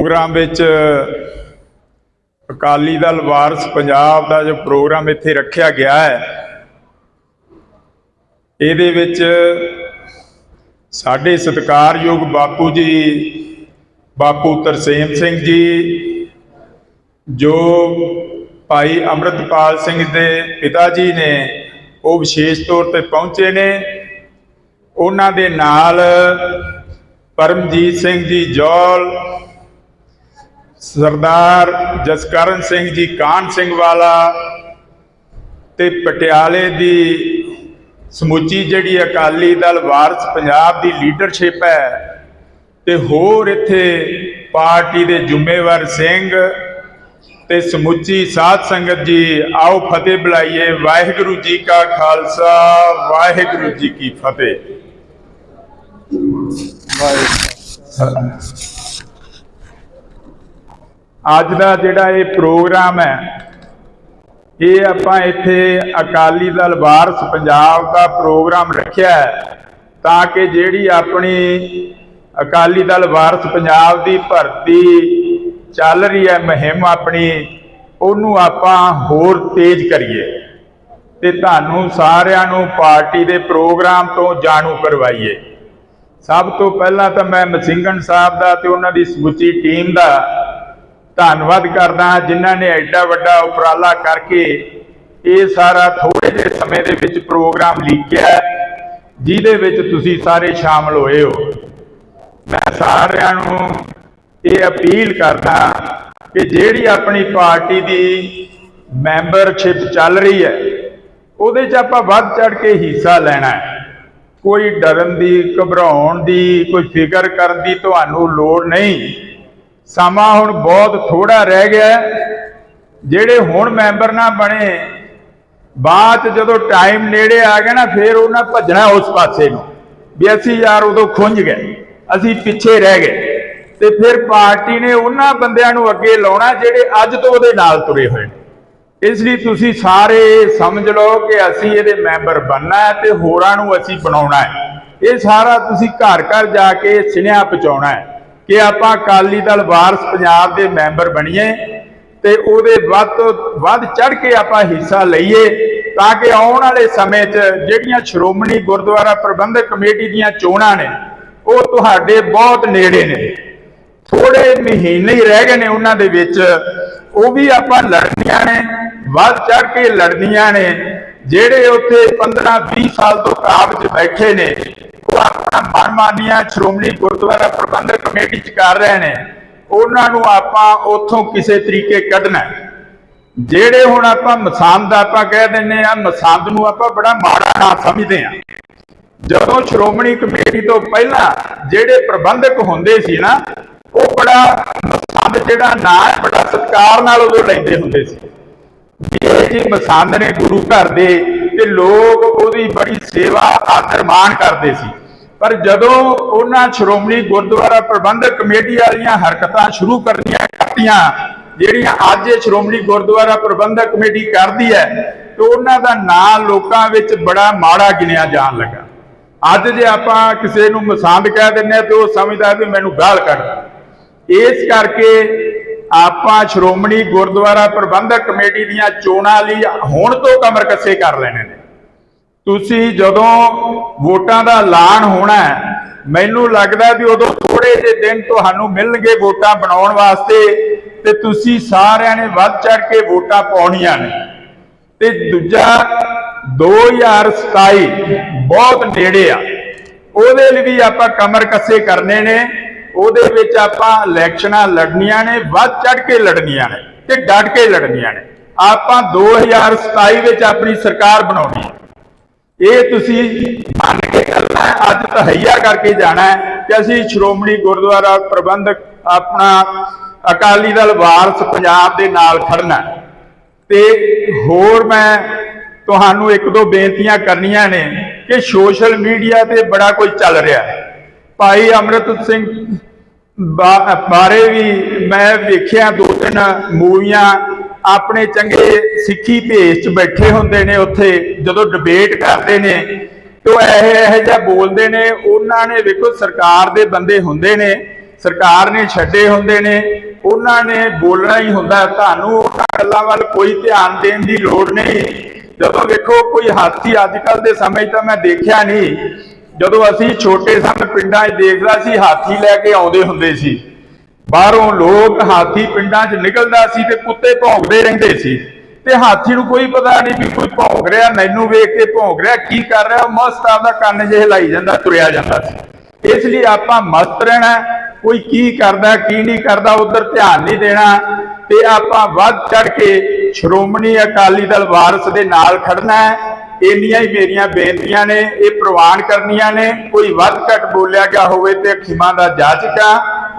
Programme ਵਿੱਚ ਅਕਾਲੀ ਦਲ ਵਾਰਸ ਪੰਜਾਬ ਦਾ ਜੋ programme ਇੱਥੇ ਰੱਖਿਆ ਗਿਆ ਹੈ, ਇਹਦੇ ਵਿੱਚ ਸਾਡੇ ਸਤਿਕਾਰਯੋਗ ਬਾਪੂ ਜੀ, ਬਾਪੂ ਤਰਸੇਮ ਸਿੰਘ ਜੀ, ਜੋ ਭਾਈ ਅੰਮ੍ਰਿਤਪਾਲ ਸਿੰਘ ਦੇ ਪਿਤਾ ਜੀ ਨੇ, ਉਹ ਵਿਸ਼ੇਸ਼ ਤੌਰ ਤੇ ਪਹੁੰਚੇ ਨੇ। ਉਹਨਾਂ ਦੇ ਨਾਲ ਪਰਮਜੀਤ ਸਿੰਘ ਜੀ ਜੌਲ ਸਰਦਾਰ ਜਸਕਰਨ ਸਿੰਘ ਜੀ ਕਾਨ ਸਿੰਘ ਵਾਲਾ ਤੇ ਪਟਿਆਲੇ ਦੀ ਸਮੁੱਚੀ ਜਿਹੜੀ ਅਕਾਲੀ ਦਲ, ਵਾਰਸ ਪੰਜਾਬ ਦੀ ਲੀਡਰਸ਼ਿਪ ਹੈ ਤੇ ਹੋਰ ਇੱਥੇ ਪਾਰਟੀ ਦੇ ਜ਼ਿੰਮੇਵਾਰ ਸਿੰਘ ਤੇ ਸਮੁੱਚੀ ਸਾਧ ਸੰਗਤ ਜੀ, ਆਓ ਫਤਿਹ ਬੁਲਾਈਏ। ਵਾਹਿਗੁਰੂ ਜੀ ਕਾ ਖਾਲਸਾ, ਵਾਹਿਗੁਰੂ ਜੀ ਕੀ ਫਤਿਹ। ਵਾਹਿਗੁਰੂ ਅੱਜ ਦਾ ਜਿਹੜਾ ਇਹ ਪ੍ਰੋਗਰਾਮ ਹੈ, ਇਹ ਆਪਾਂ ਇੱਥੇ ਅਕਾਲੀ ਦਲ ਵਾਰਸ ਪੰਜਾਬ ਦਾ ਪ੍ਰੋਗਰਾਮ ਰੱਖਿਆ ਹੈ, ਤਾਂ ਕਿ ਜਿਹੜੀ ਆਪਣੀ ਅਕਾਲੀ ਦਲ ਵਾਰਸ ਪੰਜਾਬ ਦੀ ਭਰਤੀ ਚੱਲ ਰਹੀ ਹੈ, ਮੁਹਿੰਮ ਆਪਣੀ, ਉਹਨੂੰ ਆਪਾਂ ਹੋਰ ਤੇਜ਼ ਕਰੀਏ ਤੇ ਤੁਹਾਨੂੰ ਸਾਰਿਆਂ ਨੂੰ ਪਾਰਟੀ ਦੇ ਪ੍ਰੋਗਰਾਮ ਤੋਂ ਜਾਣੂ ਕਰਵਾਈਏ। ਸਭ ਤੋਂ ਪਹਿਲਾਂ ਤਾਂ ਮੈਂ ਮਸਿੰਗਨ ਸਾਹਿਬ ਦਾ ਤੇ ਉਹਨਾਂ ਦੀ ਸਮੁੱਚੀ ਟੀਮ ਦਾ ਧੰਨਵਾਦ ਕਰਦਾ ਹਾਂ ਜਿਨ੍ਹਾਂ ਨੇ ਐਡਾ ਵੱਡਾ ਉਪਰਾਲਾ ਕਰਕੇ ਇਹ ਸਾਰਾ ਥੋੜੇ ਜਿਹੇ ਸਮੇਂ ਦੇ ਵਿੱਚ ਪ੍ਰੋਗਰਾਮ ਲਿਖਿਆ ਜਿਹਦੇ ਵਿੱਚ ਤੁਸੀਂ ਸਾਰੇ ਸ਼ਾਮਲ ਹੋਏ ਹੋ। ਮੈਂ ਸਾਰਿਆਂ ਨੂੰ ਇਹ ਅਪੀਲ ਕਰਦਾ ਕਿ ਜਿਹੜੀ ਆਪਣੀ ਪਾਰਟੀ ਦੀ ਮੈਂਬਰਸ਼ਿਪ ਚੱਲ ਰਹੀ ਹੈ, ਉਹਦੇ 'ਚ ਆਪਾਂ ਵੱਧ ਚੜ ਕੇ ਹਿੱਸਾ ਲੈਣਾ ਹੈ। ਕੋਈ ਡਰਨ ਦੀ, ਘਬਰਾਉਣ ਦੀ, ਕੋਈ ਫਿਕਰ ਕਰਨ ਦੀ ਤੁਹਾਨੂੰ ਲੋੜ ਨਹੀਂ। ਸਮਾਂ ਹੁਣ ਬਹੁਤ ਥੋੜਾ ਰਹਿ ਗਿਆ ਜਿਹੜੇ ਹੁਣ ਮੈਂਬਰ ਨਾ ਬਣੇ, ਬਾਅਦ 'ਚ ਜਦੋਂ ਟਾਈਮ ਨੇੜੇ ਆ ਗਿਆ ਨਾ, ਫਿਰ ਉਹਨਾਂ ਭੱਜਣਾ ਉਸ ਪਾਸੇ ਨੂੰ ਵੀ ਅਸੀਂ ਯਾਰ ਉਦੋਂ ਖੁੰਝ ਗਏ, ਅਸੀਂ ਪਿੱਛੇ ਰਹਿ ਗਏ। ਤੇ ਫਿਰ ਪਾਰਟੀ ਨੇ ਉਹਨਾਂ ਬੰਦਿਆਂ ਨੂੰ ਅੱਗੇ ਲਾਉਣਾ ਜਿਹੜੇ ਅੱਜ ਤੋਂ ਉਹਦੇ ਨਾਲ ਤੁਰੇ ਹੋਏ ਨੇ। ਇਸ ਲਈ ਤੁਸੀਂ ਸਾਰੇ ਸਮਝ ਲਓ ਕਿ ਅਸੀਂ ਇਹਦੇ ਮੈਂਬਰ ਬਣਨਾ ਹੈ ਤੇ ਹੋਰਾਂ ਨੂੰ ਅਸੀਂ ਬਣਾਉਣਾ ਹੈ। ਇਹ ਸਾਰਾ ਤੁਸੀਂ ਘਰ ਘਰ ਜਾ ਕੇ ਸੁਨੇਹਾ ਪਹੁੰਚਾਉਣਾ ਹੈ। ਕਿ ਆਪਾਂ ਅਕਾਲੀ ਦਲ ਵਾਰਸ ਪੰਜਾਬ ਦੇ ਮੈਂਬਰ ਬਣੀਏ ਤੇ ਉਹਦੇ ਵੱਧ ਤੋਂ ਵੱਧ ਚੜ ਕੇ ਆਪਾਂ ਹਿੱਸਾ ਲਈਏ ਤਾਂ ਕਿ ਆਉਣ ਵਾਲੇ ਸਮੇਂ 'ਚ ਜਿਹੜੀਆਂ ਸ਼੍ਰੋਮਣੀ ਗੁਰਦੁਆਰਾ ਪ੍ਰਬੰਧਕ ਕਮੇਟੀ ਦੀਆਂ ਚੋਣਾਂ ਨੇ, ਉਹ ਤੁਹਾਡੇ ਬਹੁਤ ਨੇੜੇ ਨੇ। ਥੋੜੇ ਮਹੀਨੇ ਹੀ ਰਹਿ ਗਏ ਨੇ ਉਹਨਾਂ ਦੇ ਵਿੱਚ, ਉਹ ਵੀ ਆਪਾਂ ਲੜਨੀਆਂ ਨੇ, ਵੱਧ ਚੜ ਕੇ ਲੜਨੀਆਂ ਨੇ, ਜਿਹੜੇ ਉੱਥੇ 15 20 ਸਾਲ ਤੋਂ ਕਾਬਜ ਬੈਠੇ ਨੇ ਆਪਣਾ ਮਨਮਾਨੀਆਂ ਸ਼੍ਰੋਮਣੀ ਗੁਰਦੁਆਰਾ ਪ੍ਰਬੰਧਕ ਕਮੇਟੀ ਚ ਕਰ ਰਹੇ ਨੇ, ਉਹਨਾਂ ਨੂੰ ਆਪਾਂ ਉੱਥੋਂ ਕਿਸੇ ਤਰੀਕੇ ਕੱਢਣਾ ਜਿਹੜੇ ਹੁਣ ਆਪਾਂ ਮਸੰਦ ਆਪਾਂ ਕਹਿ ਦਿੰਨੇ ਆ ਮਸੰਦ ਨੂੰ ਆਪਾਂ ਬੜਾ ਮਾੜਾ ਨਾ ਸਮਝਦੇ ਆ ਜਦੋਂ ਸ਼੍ਰੋਮਣੀ ਕਮੇਟੀ ਤੋਂ ਪਹਿਲਾਂ ਜਿਹੜੇ ਪ੍ਰਬੰਧਕ ਹੁੰਦੇ ਸੀ ਨਾ, ਉਹ ਬੜਾ ਮਸੰਦ ਜਿਹੜਾ ਨਾਂ ਹੈ, ਬੜਾ ਸਤਿਕਾਰ ਨਾਲ ਉਹ ਲੈਂਦੇ ਹੁੰਦੇ ਸੀ। ਇਹ ਜੀ ਮਸੰਦ ਨੇ ਗੁਰੂ ਘਰ ਦੇ ਤੇ ਲੋਕ ਉਹਦੀ ਬੜੀ ਸੇਵਾ ਆਦਰ ਮਾਣ ਕਰਦੇ ਸੀ। ਪਰ ਜਦੋਂ ਉਹਨਾਂ ਸ਼੍ਰੋਮਣੀ ਗੁਰਦੁਆਰਾ ਪ੍ਰਬੰਧਕ ਕਮੇਟੀ ਵਾਲੀਆਂ ਹਰਕਤਾਂ ਸ਼ੁਰੂ ਕਰਨੀਆਂ ਕਰਤੀਆਂ, ਜਿਹੜੀਆਂ ਅੱਜ ਸ਼੍ਰੋਮਣੀ ਗੁਰਦੁਆਰਾ ਪ੍ਰਬੰਧਕ ਕਮੇਟੀ ਕਰਦੀ ਹੈ, ਤੇ ਉਹਨਾਂ ਦਾ ਨਾਂ ਲੋਕਾਂ ਵਿੱਚ ਬੜਾ ਮਾੜਾ ਗਿਣਿਆ ਜਾਣ ਲੱਗਾ। ਅੱਜ ਜੇ ਆਪਾਂ ਕਿਸੇ ਨੂੰ ਮਸੰਦ ਕਹਿ ਦਿੰਨੇ ਆ ਤੇ ਉਹ ਸਮਝਦਾ ਵੀ ਮੈਨੂੰ ਗਾਲ ਕੱਢਦਾ ਇਸ ਕਰਕੇ ਆਪਾਂ ਸ਼੍ਰੋਮਣੀ ਗੁਰਦੁਆਰਾ ਪ੍ਰਬੰਧਕ ਕਮੇਟੀ ਦੀਆਂ ਚੋਣਾਂ ਲਈ ਹੁਣ ਤੋਂ ਕਮਰ ਕੱਸੇ ਕਰ ਲੈਣੇ ਨੇ। ਤੁਸੀਂ ਜਦੋਂ ਵੋਟਾਂ ਦਾ ਐਲਾਨ ਹੋਣਾ ਮੈਨੂੰ ਲੱਗਦਾ ਵੀ ਉਦੋਂ ਥੋੜੇ ਜਿਹੇ ਦਿਨ ਤੁਹਾਨੂੰ ਮਿਲਣਗੇ ਵੋਟਾਂ ਬਣਾਉਣ ਵਾਸਤੇ ਤੇ ਤੁਸੀਂ ਸਾਰਿਆਂ ਨੇ ਵੱਧ ਚੜ ਕੇ ਵੋਟਾਂ ਪਾਉਣੀਆਂ ਨੇ। ਤੇ ਦੂਜਾ 2027 ਬਹੁਤ ਨੇੜੇ ਆ। ਉਹਦੇ ਲਈ ਵੀ ਆਪਾਂ ਕਮਰ ਕੱਸੇ ਕਰਨੇ ਨੇ, ਉਹਦੇ ਵਿੱਚ ਆਪਾਂ ਇਲੈਕਸ਼ਨਾਂ ਲੜਨੀਆਂ ਨੇ, ਵੱਧ ਚੜ ਕੇ ਲੜਨੀਆਂ ਨੇ ਤੇ ਡਟ ਕੇ ਲੜਨੀਆਂ ਨੇ। ਆਪਾਂ 2027 ਵਿੱਚ ਆਪਣੀ ਸਰਕਾਰ ਬਣਾਉਣੀ ਹੈ। ਇਹ ਤੁਸੀਂ ਮੰਨ ਕੇ ਚੱਲਣਾ ਅੱਜ ਤਹਈਆ ਕਰਕੇ ਜਾਣਾ ਕਿ ਅਸੀਂ ਸ਼੍ਰੋਮਣੀ ਗੁਰਦੁਆਰਾ ਪ੍ਰਬੰਧਕ ਆਪਣਾ ਅਕਾਲੀ ਦਲ ਵਾਰਸ ਪੰਜਾਬ ਦੇ ਨਾਲ ਖੜਨਾ ਹੈ। ਤੇ ਹੋਰ ਮੈਂ ਤੁਹਾਨੂੰ ਇੱਕ ਦੋ ਬੇਨਤੀਆਂ ਕਰਨੀਆਂ ਨੇ ਕਿ ਸੋਸ਼ਲ ਮੀਡੀਆ ਤੇ ਬੜਾ ਕੁਝ ਚੱਲ ਰਿਹਾ ਹੈ ਭਾਈ ਅੰਮ੍ਰਿਤ ਸਿੰਘ ਬਾ- ਬਾਰੇ ਵੀ ਮੈਂ ਵੇਖਿਆ ਦੋ ਤਿੰਨ ਮੂਵੀਆਂ ਆਪਣੇ ਚੰਗੇ ਸਿੱਖੀ ਭੇਸ ਚ ਬੈਠੇ ਹੁੰਦੇ ਨੇ ਉੱਥੇ, ਜਦੋਂ ਡਿਬੇਟ ਕਰਦੇ ਨੇ, ਤੇ ਉਹ ਇਹ ਇਹ ਜਿਹਾ ਬੋਲਦੇ ਨੇ, ਉਹਨਾਂ ਨੇ ਵੇਖੋ ਸਰਕਾਰ ਦੇ ਬੰਦੇ ਹੁੰਦੇ ਨੇ, ਸਰਕਾਰ ਨੇ ਛੱਡੇ ਹੁੰਦੇ ਨੇ, ਉਹਨਾਂ ਨੇ ਬੋਲਣਾ ਹੀ ਹੁੰਦਾ, ਤੁਹਾਨੂੰ ਉਹਨਾਂ ਗੱਲਾਂ ਵੱਲ ਕੋਈ ਧਿਆਨ ਦੇਣ ਦੀ ਲੋੜ ਨਹੀਂ। ਜਦੋਂ ਵੇਖੋ ਕੋਈ ਹਾਥੀ ਅੱਜ ਕੱਲ ਦੇ ਸਮੇਂ ਤਾਂ ਮੈਂ ਦੇਖਿਆ ਨਹੀਂ, ਜਦੋਂ ਅਸੀਂ ਛੋਟੇ ਸਨ ਪਿੰਡਾਂ 'ਚ ਦੇਖਦਾ ਸੀ, ਹਾਥੀ ਲੈ ਕੇ ਆਉਂਦੇ ਹੁੰਦੇ ਸੀ। ਬਾਹਰੋਂ ਲੋਕ ਹਾਥੀ ਪਿੰਡਾਂ 'ਚ ਨਿਕਲਦਾ ਸੀ ਤੇ ਕੁੱਤੇ ਭੌਂਕਦੇ ਰਹਿੰਦੇ ਸੀ। ਤੇ ਹਾਥੀ ਨੂੰ ਕੋਈ ਪਤਾ ਨਹੀਂ ਵੀ ਕੋਈ ਭੌਂਕ ਰਿਹਾ, ਮੈਨੂੰ ਵੇਖ ਕੇ ਭੌਂਕ ਰਿਹਾ, ਕੀ ਕਰ ਰਿਹਾ ਮਸਤ ਆਪਦਾ ਕੰਨ ਜਿਹੇ ਹਿਲਾਈ ਜਾਂਦਾ, ਤੁਰਿਆ ਜਾਂਦਾ ਸੀ। ਇਸ ਲਈ ਆਪਾਂ ਮਸਤ ਰਹਿਣਾ ਕੋਈ ਕੀ ਕਰਦਾ, ਕੀ ਨਹੀਂ ਕਰਦਾ, ਉਧਰ ਧਿਆਨ ਨਹੀਂ ਦੇਣਾ। ਤੇ ਆਪਾਂ ਵੱਧ ਚੜ ਕੇ ਸ਼੍ਰੋਮਣੀ ਅਕਾਲੀ ਦਲ ਵਾਰਸ ਦੇ ਨਾਲ ਖੜਨਾ ਹੈ। ਇੰਨੀਆਂ ਹੀ ਮੇਰੀਆਂ ਬੇਨਤੀਆਂ ਨੇ, ਇਹ ਪ੍ਰਵਾਨ ਕਰਨੀਆਂ ਨੇ। ਕੋਈ ਵੱਧ ਘੱਟ ਬੋਲਿਆ ਗਿਆ ਹੋਵੇ ਤੇ ਖਿਮਾ ਦਾ ਜਾਚਕਾ।